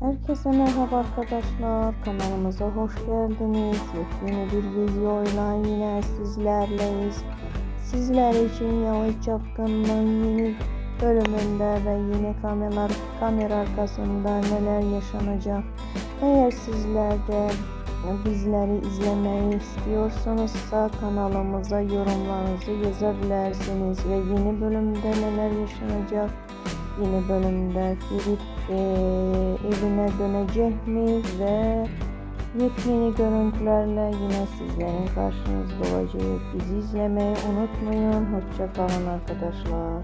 Herkese merhaba arkadaşlar. Kanalımıza hoş geldiniz. Yeni bir videoyla yine sizlerleyiz. Sizler için Yalı Çapkın'ın yeni bölümünde ve yine kameralar, kamera arkasında neler yaşanacak. Eğer sizler de bizleri izlemeyi istiyorsanızsa kanalımıza yorumlarınızı yazabilirsiniz ve yeni bölümde neler yaşanacak Yeni bölümde Ferit eee, evine dönecek mi ve yepyeni görüntülerle yine sizlerin karşınızda olacak. Bizi izlemeyi unutmayın. Hoşça kalın arkadaşlar.